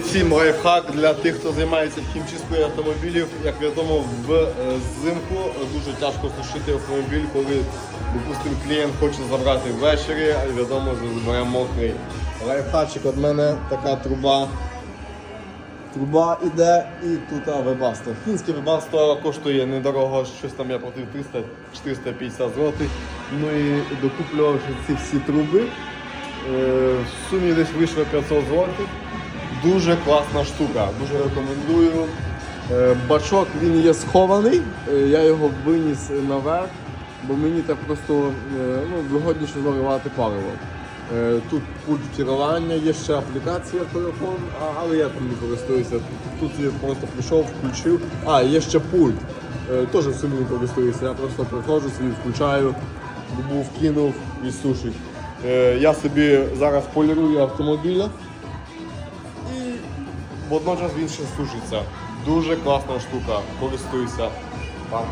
Цим лайфхак для тих, хто займається хімчисткою автомобілів. Як відомо, в е, дуже тяжко сушити автомобіль, коли, допустимо, клієнт хоче забрати ввечері, а відомо, забере мокрий. Лайфхачик від мене така труба. Труба іде і тут вебасто. Фінське вебасто коштує недорого, щось там я платив 300-450 злотих. Ну і докуплювавши ці всі труби, е, в сумі десь вийшло 500 злотих. Дуже класна штука, дуже рекомендую. Е, Бачок він є схований, е, я його виніс наверх, бо мені так просто е, ну, вигодніше заливати паливо. Тут пульт керування, є ще аплікація телефон, але я там не користуюся. Тут, я просто прийшов, включив. А, є ще пульт. Теж цим не користуюся. Я просто приходжу собі, включаю, був кинув і сушить. Я собі зараз полірую автомобіля водночас він ще сушиться. Дуже класна штука. Користуйся. Па.